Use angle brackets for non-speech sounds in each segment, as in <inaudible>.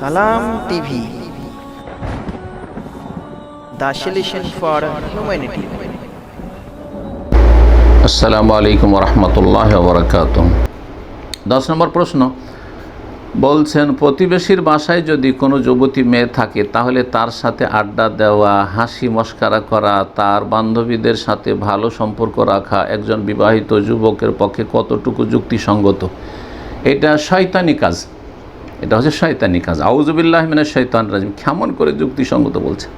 সালাম TV. For humanity. আসসালামু আলাইকুম রহমতুল্লাহ বরকাত দশ নম্বর প্রশ্ন। বলছেন, প্রতিবেশীর বাসায় যদি কোনো যুবতী মেয়ে থাকে, তাহলে তার সাথে আড্ডা দেওয়া, হাসি মস্কারা করা, তার বান্ধবীদের সাথে ভালো সম্পর্ক রাখা, একজন বিবাহিত যুবকের পক্ষে কতটুকু যুক্তিসঙ্গত? এটা শয়তানি কাজ। এটা হচ্ছে শয়তানি কাজ। আউজুবিল্লাহ মিনা শৈতান রাজিম। কেমন করে যুক্তিসঙ্গত বলছে?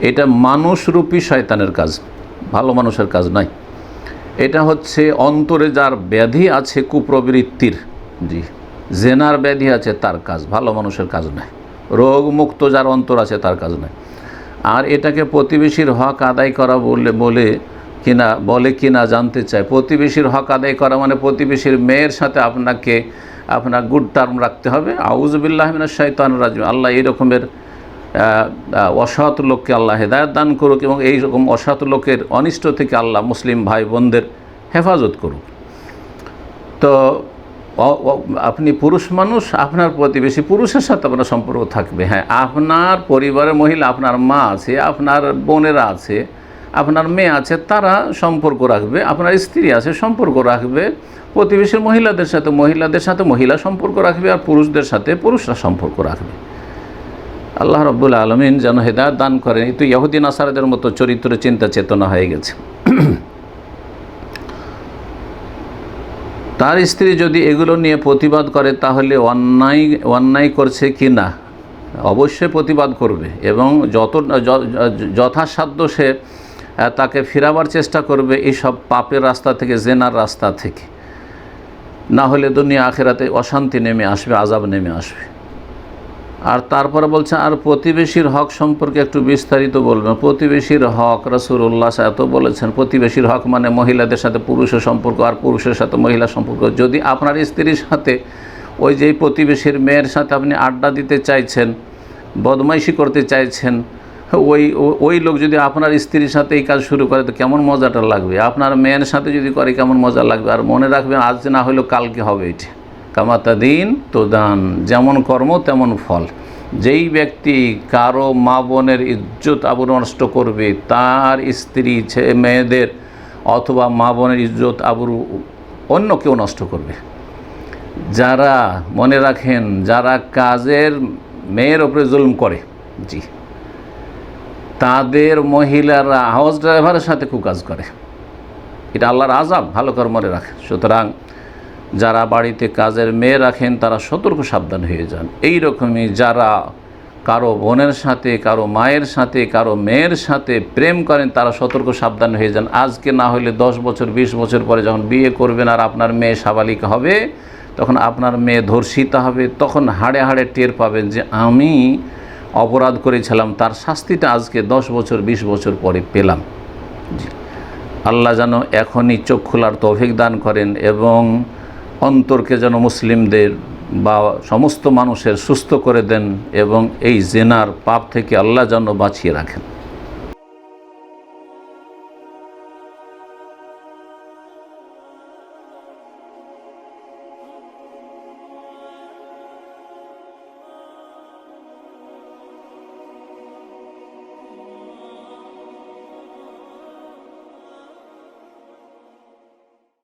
এটা মানুষরূপী শয়তানের কাজ, ভালো মানুষের কাজ নয়। এটা হচ্ছে অন্তরে যার ব্যাধি আছে কুপ্রবৃত্তির। জি, জেনার ব্যাধি আছে তার কাজ, ভালো মানুষের কাজ নয়। রোগমুক্ত যার অন্তর আছে তার কাজ নয়। আর এটাকে প্রতিবেশীর হক আদায় করা বলে বলে কিনা বলে কিনা জানতে চায়। প্রতিবেশীর হক আদায় করা মানে প্রতিবেশীর মেয়ের সাথে আপনাকে আপনার গুড টার্ম রাখতে হবে। আউজবিল্লাহ মিনা শৈতান রাজম। আল্লাহ এই রকমের অসৎ লোককে আল্লাহ হেদায়ত দান করুক এবং এই রকম অসৎ লোকের অনিষ্ট থেকে আল্লাহ মুসলিম ভাই বোনদের হেফাজত করুক। তো আপনি পুরুষ মানুষ, আপনার প্রতিবেশী পুরুষের সাথে আপনার সম্পর্ক থাকবে। হ্যাঁ আপনার পরিবারের মহিলা, আপনার মা আছে, আপনার বোনেরা আছে আপনার মেয়ে আছে, তারা সম্পর্ক রাখবে, আপনার স্ত্রী আছে, সম্পর্ক রাখবে, প্রতিবেশীর মহিলাদের সাথে মহিলাদের সাথে মহিলা সম্পর্ক রাখবে আর পুরুষদের সাথে পুরুষরা সম্পর্ক রাখবে। আল্লাহ রব্বুল আলমিন যেন হেদায়ত দান করেন। তো ইহুদিন আসারদের মতো চরিত্র চিন্তা চেতনা হয়ে গেছে। <clears throat> তার স্ত্রী যদি এগুলো নিয়ে প্রতিবাদ করে, তাহলে অন্যায় অন্যায় করছে কি না? অবশ্যই প্রতিবাদ করবে এবং যত, যথাসাধ্য সে তাকে ফেরাবার চেষ্টা করবে এইসব পাপের রাস্তা থেকে, জেনার রাস্তা থেকে। না হলে দুনিয়া আখেরাতে অশান্তি নেমে আসবে আজাব নেমে আসবে। আর তারপরে বলছে, আর প্রতিবেশীর হক সম্পর্কে একটু বিস্তারিত বলবেন প্রতিবেশীর হক রসুল্লাহ এত বলেছেন, প্রতিবেশীর হক মানে মহিলাদের সাথে পুরুষের সম্পর্ক, আর পুরুষের সাথে মহিলা সম্পর্ক। যদি আপনার স্ত্রীর সাথে ওই যেই প্রতিবেশীর মেয়ের সাথে আপনি আড্ডা দিতে চাইছেন, বদমাইশি করতে চাইছেন ওই ওই লোক যদি আপনার স্ত্রীর সাথে এই কাজ শুরু করে, তো কেমন মজাটা লাগবে? আপনার মেয়ের সাথে যদি করে, কেমন মজা লাগবে? আর মনে রাখবেন, আজ না হলেও কালকে হবে এটি। কামাতা দিন তো দান, যেমন কর্ম তেমন ফল। যেই ব্যক্তি কারও মা বোনের ইজ্জত আবরু নষ্ট করবে, তার স্ত্রী ছেলে মেয়েদের অথবা মা বোনের ইজ্জত আবরু অন্য কেউ নষ্ট করবে। যারা মনে রাখেন, যারা কাজের মেয়ের ওপরে জুলুম করে, জি। তাদের মহিলারা হাউস ড্রাইভারের সাথে কুকাজ করে। এটা আল্লাহর আজাব ভালো করে মনে রাখেন সুতরাং যারা বাড়িতে কাজের মেয়ে রাখেন, তারা সতর্ক, সাবধান হয়ে যান। এই রকমই যারা কারও বোনের সাথে, কারও মায়ের সাথে, কারও মেয়ের সাথে প্রেম করেন, তারা সতর্ক, সাবধান হয়ে যান। আজকে না হলে দশ বছর, বিশ বছর পরে যখন বিয়ে করবেন আর আপনার মেয়ে সাবালিকা হবে, তখন আপনার মেয়ে ধর্ষিতা হবে, তখন হাড়ে হাড়ে টের পাবেন যে আমি অপরাধ করেছিলাম, তার শাস্তিটা আজকে দশ বছর, বিশ বছর পরে পেলাম। আল্লাহ যেন এখনই চোখ খোলার তৌফিক দান করেন এবং অন্তরকে যেন মুসলিমদের বা সমস্ত মানুষের সুস্থ করে দেন এবং এই জেনার পাপ থেকে আল্লাহ যেন বাঁচিয়ে রাখেন।